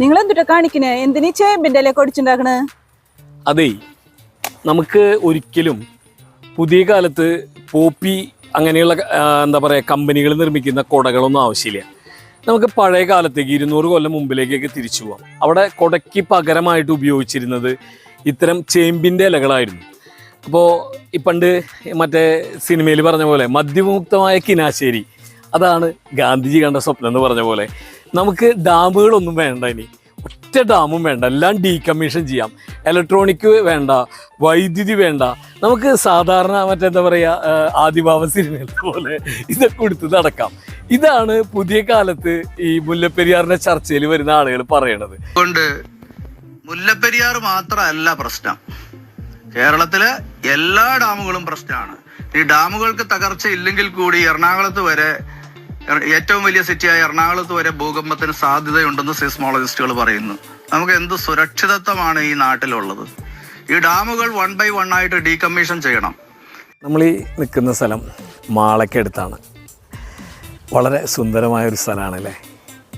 നിങ്ങൾ എന്തിട്ടാ കാണിക്കണേ? എന്തിനീ ചേമ്പിന്റെ ഇല കൊടിച്ചുണ്ടാക്കണേ അതേ നമുക്ക് ഒരിക്കലും പുതിയ കാലത്ത് പോപ്പി അങ്ങനെയുള്ള എന്താ പറയുക കമ്പനികൾ നിർമ്മിക്കുന്ന കുടകളൊന്നും ആവശ്യമില്ല. നമുക്ക് പഴയ കാലത്തേക്ക് ഇരുന്നൂറ് കൊല്ലം മുമ്പിലേക്കൊക്കെ തിരിച്ചു പോവാം. അവിടെ കുടയ്ക്ക് പകരമായിട്ട് ഉപയോഗിച്ചിരുന്നത് ഇത്തരം ചേമ്പിന്റെ ഇലകളായിരുന്നു. അപ്പോൾ ഈ പണ്ട് മറ്റേ സിനിമയിൽ പറഞ്ഞ പോലെ മദ്യമുക്തമായ കിനാശ്ശേരി അതാണ് ഗാന്ധിജി കണ്ട സ്വപ്നം എന്ന് പറഞ്ഞ പോലെ. നമുക്ക് ഡാമുകളൊന്നും വേണ്ട ഇനി. ഒറ്റ ഡാമും വേണ്ട. എല്ലാം ഡീകമ്മീഷൻ ചെയ്യാം. ഇലക്ട്രോണിക് വേണ്ട. വൈദ്യുതി വേണ്ട. നമുക്ക് സാധാരണ മറ്റെന്താ പറയുക ആദിഭാവ സിനിമകൾ പോലെ ഇതൊക്കെ കൊടുത്ത് നടക്കാം. ഇതാണ് പുതിയ കാലത്ത് ഈ മുല്ലപ്പെരിയാറിന്റെ ചർച്ചയിൽ വരുന്ന ആളുകൾ പറയണത്. കൊണ്ട് മുല്ലപ്പെരിയാർ മാത്രമല്ല പ്രശ്നം. കേരളത്തിലെ എല്ലാ ഡാമുകളും പ്രശ്നമാണ്. ഈ ഡാമുകൾക്ക് തകർച്ച ഇല്ലെങ്കിൽ കൂടി എറണാകുളത്ത് വരെ ഏറ്റവും വലിയ സിറ്റിയായ എറണാകുളത്ത് വരെ ഭൂകമ്പത്തിന് സാധ്യതയുണ്ടെന്ന് സീസ്മോളജിസ്റ്റുകൾ പറയുന്നു. നമുക്ക് എന്ത് സുരക്ഷിതത്വമാണ് ഈ നാട്ടിലുള്ളത്? ഈ ഡാമുകൾ വൺ ബൈ വൺ ആയിട്ട് ഡീകമ്മീഷൻ ചെയ്യണം. നമ്മൾ ഈ നിൽക്കുന്ന സ്ഥലം മാളയ്ക്കടുത്താണ്. വളരെ സുന്ദരമായ ഒരു സ്ഥലമാണ് അല്ലേ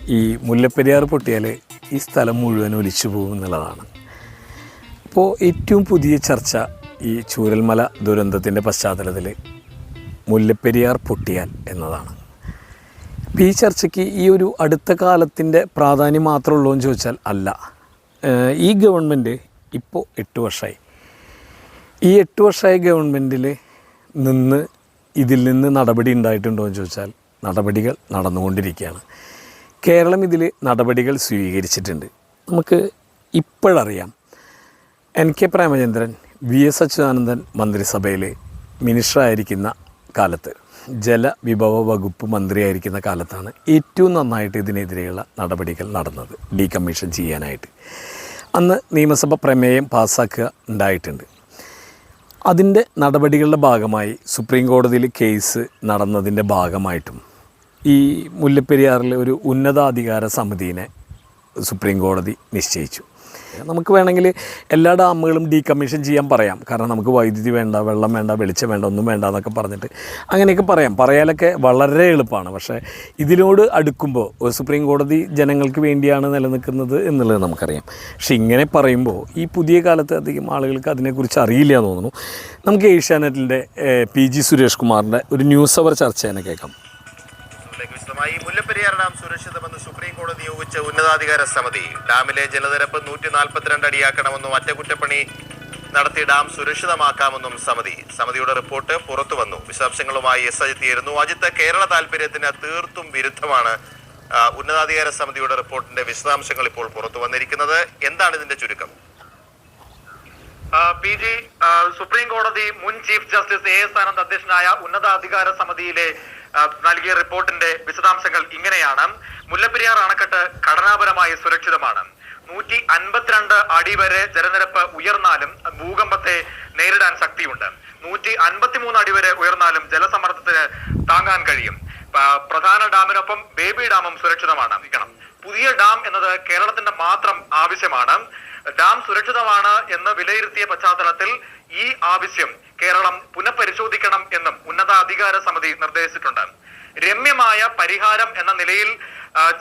ഈ മുല്ലപ്പെരിയാർ പൊട്ടിയാൽ ഈ സ്ഥലം മുഴുവൻ ഒലിച്ചു പോകും എന്നുള്ളതാണ്. അപ്പോൾ ഏറ്റവും പുതിയ ചർച്ച ഈ ചൂരൽമല ദുരന്തത്തിന്റെ പശ്ചാത്തലത്തിൽ മുല്ലപ്പെരിയാർ പൊട്ടിയാൽ എന്നതാണ്. ഈ ചർച്ചയ്ക്ക് ഈ ഒരു അടുത്ത കാലത്തിന്റെ പ്രാധാന്യം മാത്രമേ ഉള്ളൂ എന്ന് ചോദിച്ചാൽ അല്ല. ഈ ഗവൺമെന്റ് ഇപ്പോൾ എട്ട് വർഷമായി. ഈ എട്ട് വർഷമായ ഗവൺമെന്റിൽ നിന്ന് ഇതിൽ നിന്ന് നടപടി ഉണ്ടായിട്ടുണ്ടോ എന്ന് ചോദിച്ചാൽ നടപടികൾ നടന്നുകൊണ്ടിരിക്കുകയാണ്. കേരളം ഇതിൽ നടപടികൾ സ്വീകരിച്ചിട്ടുണ്ട്. നമുക്ക് ഇപ്പോഴറിയാം. N K Premachandran V S Achuthanandan മന്ത്രിസഭയിൽ മിനിസ്റ്ററായിരിക്കുന്ന കാലത്ത്. ജലവിഭവ വകുപ്പ് മന്ത്രിയായിരിക്കുന്ന കാലത്താണ് ഏറ്റവും നന്നായിട്ട് ഇതിനെതിരെയുള്ള നടപടികൾ നടന്നത് ഡീകമ്മീഷൻ ചെയ്യാനായിട്ട്. അന്ന് നിയമസഭ പ്രമേയം പാസ്സാക്കുക ഉണ്ടായിട്ടുണ്ട്. അതിന്റെ നടപടികളുടെ ഭാഗമായി സുപ്രീം കോടതിയിൽ കേസ് നടന്നതിന്റെ ഭാഗമായിട്ടും ഈ മുല്ലപ്പെരിയാറിലെ ഒരു ഉന്നതാധികാര സമിതിനെ സുപ്രീം കോടതി നിശ്ചയിച്ചു. നമുക്ക് വേണമെങ്കിൽ എല്ലാ ഡാമുകളും ഡീകമ്മീഷൻ ചെയ്യാൻ പറയാം. കാരണം നമുക്ക് വൈദ്യുതി വേണ്ട വെള്ളം വേണ്ട വെളിച്ചം വേണ്ട ഒന്നും വേണ്ട എന്നൊക്കെ പറഞ്ഞിട്ട് അങ്ങനെയൊക്കെ പറയാം. പറയാലൊക്കെ വളരെ എളുപ്പമാണ്. പക്ഷേ ഇതിനോട് അടുക്കുമ്പോൾ സുപ്രീം കോടതി ജനങ്ങൾക്ക് വേണ്ടിയാണ് നിലനിൽക്കുന്നത് എന്നുള്ളത് നമുക്കറിയാം. പക്ഷേ ഇങ്ങനെ പറയുമ്പോൾ ഈ പുതിയ കാലത്ത് അധികം ആളുകൾക്ക് അതിനെക്കുറിച്ച് അറിയില്ല എന്ന് തോന്നുന്നു. നമുക്ക് ഏഷ്യാനെറ്റിന്റെ പി ജി സുരേഷ് കുമാറിന്റെ ഒരു ന്യൂസ് അവർ ചർച്ച തന്നെ കേൾക്കാം. ഇതിലേക്ക് വിശദമായി. മുല്ലപ്പെരിയാർ ഡാം സുരക്ഷിതമെന്ന് സുപ്രീം കോടതി നിയോഗിച്ച ഉന്നതാധികാര സമിതി. ഡാമിലെ ജലനിരപ്പ് നൂറ്റി നാൽപ്പത്തിരണ്ട് അടിയാക്കണമെന്നും അറ്റകുറ്റപ്പണി നടത്തി ഡാം സുരക്ഷിതമാക്കാമെന്നും സമിതി. സമിതിയുടെ റിപ്പോർട്ട് പുറത്തു വന്നു വിശദാംശങ്ങളുമായി എസ് അജിത്തിയായിരുന്നു. അജിത്ത് കേരള താല്പര്യത്തിന് തീർത്തും വിരുദ്ധമാണ് ഉന്നതാധികാര സമിതിയുടെ റിപ്പോർട്ടിന്റെ വിശദാംശങ്ങൾ ഇപ്പോൾ പുറത്തു വന്നിരിക്കുന്നത്. എന്താണ് ഇതിന്റെ ചുരുക്കം? പി ജി സുപ്രീം കോടതി മുൻ chief justice A S Anand അധ്യക്ഷനായ ഉന്നതാധികാര സമിതിയിലെ നൽകിയ റിപ്പോർട്ടിന്റെ വിശദാംശങ്ങൾ ഇങ്ങനെയാണ്. മുല്ലപ്പെരിയാർ അണക്കെട്ട് ഘടനാപരമായി സുരക്ഷിതമാണ്. നൂറ്റി അൻപത്തിരണ്ട് അടി വരെ ജലനിരപ്പ് ഉയർന്നാലും ഭൂകമ്പത്തെ നേരിടാൻ ശക്തിയുണ്ട്. നൂറ്റി അൻപത്തിമൂന്ന് അടി വരെ ഉയർന്നാലും ജലസമ്മർദ്ദത്തിന് താങ്ങാൻ കഴിയും. പ്രധാന ഡാമിനൊപ്പം ബേബി ഡാമും സുരക്ഷിതമാണ്. പുതിയ ഡാം എന്നത് കേരളത്തിന്റെ മാത്രം ആവശ്യമാണ്. ഡാം സുരക്ഷിതമാണ് എന്ന് വിലയിരുത്തിയ പശ്ചാത്തലത്തിൽ ഈ ആവശ്യം കേരളം പുനഃപരിശോധിക്കണം എന്നും ഉന്നതാധികാര സമിതി നിർദ്ദേശിച്ചിട്ടുണ്ട്. രമ്യമായ പരിഹാരം എന്ന നിലയിൽ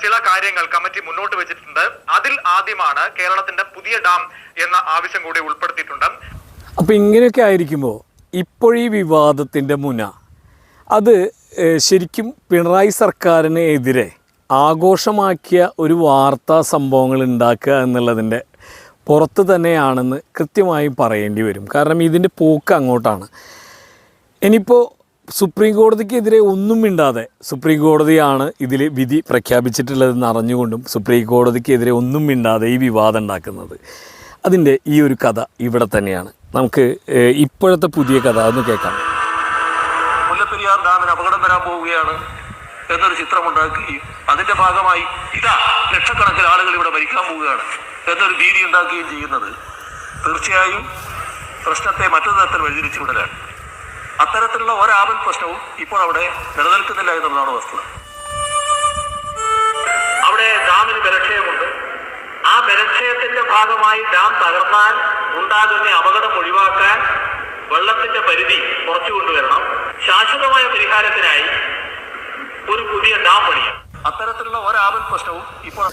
ചില കാര്യങ്ങൾ കമ്മിറ്റി മുന്നോട്ട് വെച്ചിട്ടുണ്ട്. അതിൽ ആദ്യമാണ് കേരളത്തിന്റെ പുതിയ ഡാം എന്ന ആവശ്യം കൂടി ഉൾപ്പെടുത്തിയിട്ടുണ്ട്. അപ്പൊ ഇങ്ങനെയൊക്കെ ആയിരിക്കുമ്പോൾ ഇപ്പോഴീ വിവാദത്തിന്റെ മുന അത് ശരിക്കും പിണറായി സർക്കാരിനെതിരെ ആഘോഷമാക്കിയ ഒരു വാർത്താ സംഭവങ്ങൾ ഉണ്ടാക്കുക എന്നുള്ളതിന്റെ പുറത്ത് തന്നെയാണെന്ന് കൃത്യമായും പറയേണ്ടി വരും. കാരണം ഇതിന്റെ പോക്ക് അങ്ങോട്ടാണ്. ഇനിയിപ്പോൾ സുപ്രീം കോടതിക്കെതിരെ ഒന്നും മിണ്ടാതെ സുപ്രീം കോടതിയാണ് ഇതിൽ വിധി പ്രഖ്യാപിച്ചിട്ടുള്ളതെന്ന് അറിഞ്ഞുകൊണ്ടും സുപ്രീം കോടതിക്കെതിരെ ഒന്നും മിണ്ടാതെ ഈ വിവാദം ഉണ്ടാക്കുന്നത്. അതിന്റെ ഈ ഒരു കഥ ഇവിടെ തന്നെയാണ്. നമുക്ക് ഇപ്പോഴത്തെ പുതിയ കഥ ഒന്ന് കേൾക്കാം. മുല്ലപ്പെരിയാർ ഡാമിന് അപകടം വരാൻ പോവുകയാണ് എന്നൊരു ചിത്രമുണ്ടാക്കുകയും അതിന്റെ ഭാഗമായി ഇതാ ലക്ഷക്കണക്കിന് ആളുകൾ ഇവിടെ മരിക്കാൻ പോവുകയാണ്. എന്നൊരു ഭീതി ഉണ്ടാക്കുകയും ചെയ്യുന്നത്. തീർച്ചയായും പ്രശ്നത്തെ മറ്റൊരു തരത്തിൽ വഴിതിരിച്ചു വിടലാണ് അത്തരത്തിലുള്ള ഒരാപൽ പ്രശ്നവും ഇപ്പോൾ അവിടെ നിലനിൽക്കുന്നില്ല എന്നുള്ളതാണ് വസ്തുത. അവിടെ ഡാമിന് ബലക്ഷയമുണ്ട് ആ ബലക്ഷയത്തിന്റെ ഭാഗമായി ഡാം തകർന്നാൽ ഉണ്ടാകുന്ന അപകടം ഒഴിവാക്കാൻ വെള്ളത്തിന്റെ പരിധി കുറച്ചു കൊണ്ടുവരണം. ശാശ്വതമായ പരിഹാരത്തിനായി ഒരു പുതിയ ഡാം പണിയാം. അത്തരത്തിലുള്ള ഒരാപൽ പ്രശ്നവും ഇപ്പോൾ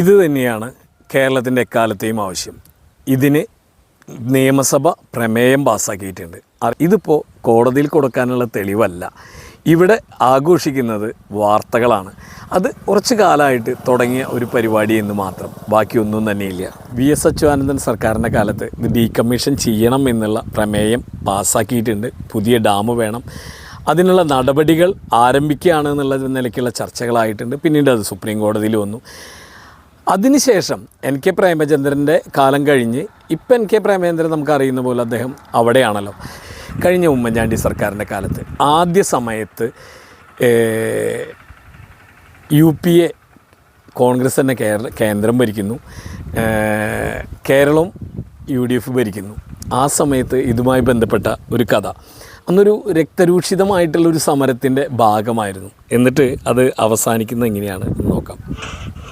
ഇത് തന്നെയാണ് കേരളത്തിന്റെ എക്കാലത്തെയും ആവശ്യം. ഇതിന് നിയമസഭ പ്രമേയം പാസ്സാക്കിയിട്ടുണ്ട് ഇതിപ്പോൾ കോടതിയിൽ കൊടുക്കാനുള്ള തെളിവല്ല. ഇവിടെ ആഘോഷിക്കുന്നത് വാർത്തകളാണ്. അത് കുറച്ച് കാലമായിട്ട് തുടങ്ങിയ ഒരു പരിപാടി എന്ന് മാത്രം. ബാക്കിയൊന്നും തന്നെയില്ല. വി എസ് അച്യുതാനന്ദൻ സർക്കാരിന്റെ കാലത്ത് ഇത് ഡീകമ്മീഷൻ ചെയ്യണം എന്നുള്ള പ്രമേയം പാസ്സാക്കിയിട്ടുണ്ട് പുതിയ ഡാം വേണം. അതിനുള്ള നടപടികൾ ആരംഭിക്കുകയാണ് എന്നുള്ള നിലയ്ക്കുള്ള ചർച്ചകളായിട്ടുണ്ട്. പിന്നീട് അത് സുപ്രീം കോടതിയിൽ വന്നു. അതിനുശേഷം എൻ കെ പ്രേമചന്ദ്രന്റെ കാലം കഴിഞ്ഞ് ഇപ്പം എൻ കെ പ്രേമചന്ദ്രൻ നമുക്കറിയുന്ന പോലെ അദ്ദേഹം അവിടെയാണല്ലോ. കഴിഞ്ഞ ഉമ്മൻചാണ്ടി സർക്കാരിന്റെ കാലത്ത്. ആദ്യ സമയത്ത് യു പി എ കോൺഗ്രസ് തന്നെ കേരള കേന്ദ്രം ഭരിക്കുന്നു. കേരളം യു ഡി എഫ് ഭരിക്കുന്നു. ആ സമയത്ത് ഇതുമായി ബന്ധപ്പെട്ട ഒരു കഥ. അന്നൊരു രക്തരൂക്ഷിതമായിട്ടുള്ള ഒരു സമരത്തിന്റെ ഭാഗമായിരുന്നു. എന്നിട്ട് അത് അവസാനിക്കുന്നത് എങ്ങനെയാണ്? നോക്കാം.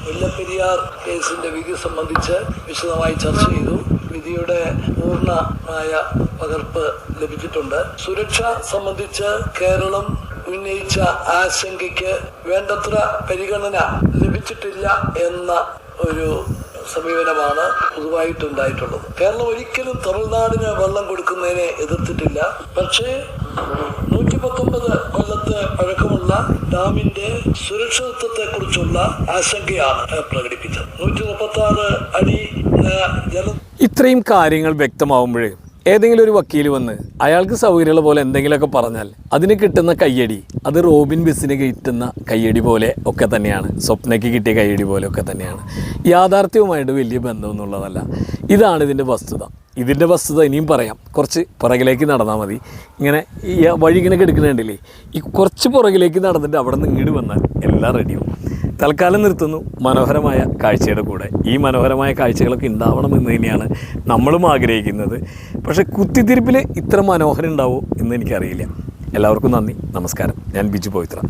മുല്ലപ്പെരിയാർ കേസിന്റെ വിധി സംബന്ധിച്ച് വിശദമായി ചർച്ച ചെയ്തു. വിധിയുടെ പൂർണമായ പകർപ്പ് ലഭിച്ചിട്ടുണ്ട്. സുരക്ഷ സംബന്ധിച്ച് കേരളം ഉന്നയിച്ച ആശങ്കയ്ക്ക് വേണ്ടത്ര പരിഗണന ലഭിച്ചിട്ടില്ല എന്ന ഒരു സമീപനമാണ് പൊതുവായിട്ടുണ്ടായിട്ടുള്ളത്. കേരളം ഒരിക്കലും തമിഴ്നാടിന് വെള്ളം കൊടുക്കുന്നതിനെ എതിർത്തിട്ടില്ല. പക്ഷേ നൂറ്റി കൊല്ലത്ത് പഴക്കമുള്ള ഡാമിന്റെ സുരക്ഷിതത്വത്തെ കുറിച്ചുള്ള ആശങ്കയാണ് പ്രകടിപ്പിച്ചത്. നൂറ്റി മുപ്പത്തി ആറ് അടി ജല ഇത്രയും കാര്യങ്ങൾ വ്യക്തമാവുമ്പോഴേ ഏതെങ്കിലും ഒരു വക്കീൽ വന്ന് അയാൾക്ക് സൗകര്യമുള്ള പോലെ എന്തെങ്കിലുമൊക്കെ പറഞ്ഞാൽ അതിന് കിട്ടുന്ന കയ്യടി അത് റോബിൻ ബിസിന് കിട്ടുന്ന കയ്യടി പോലെ ഒക്കെ തന്നെയാണ്. സ്വപ്നയ്ക്ക് കിട്ടിയ കയ്യടി പോലെ ഒക്കെ തന്നെയാണ്. യാഥാർത്ഥ്യവുമായിട്ട് വലിയ ബന്ധമൊന്നുള്ളതല്ല. ഇതാണ് ഇതിന്റെ വസ്തുത. ഇതിന്റെ വസ്തുത ഇനിയും പറയാം. കുറച്ച് പുറകിലേക്ക് നടന്നാൽ മതി. ഇങ്ങനെ ഈ വഴി ഇങ്ങനെ കെടുക്കുന്നുണ്ടല്ലേ ഈ കുറച്ച് പുറകിലേക്ക് നടന്നിട്ട് അവിടെ നിന്ന് ഇങ്ങോട്ട് വന്നാൽ എല്ലാം റെഡിയും തൽക്കാലം നിർത്തുന്നു. മനോഹരമായ കാഴ്ചയുടെ കൂടെ. ഈ മനോഹരമായ കാഴ്ചകളൊക്കെ ഉണ്ടാവണമെന്ന് തന്നെയാണ് നമ്മളും ആഗ്രഹിക്കുന്നത്. പക്ഷേ കുത്തിത്തിരിപ്പിൽ ഇത്ര മനോഹരം ഉണ്ടാവുമോ എന്ന് എനിക്കറിയില്ല. എല്ലാവർക്കും നന്ദി. നമസ്കാരം. ഞാൻ ബിജു പവിത്ര.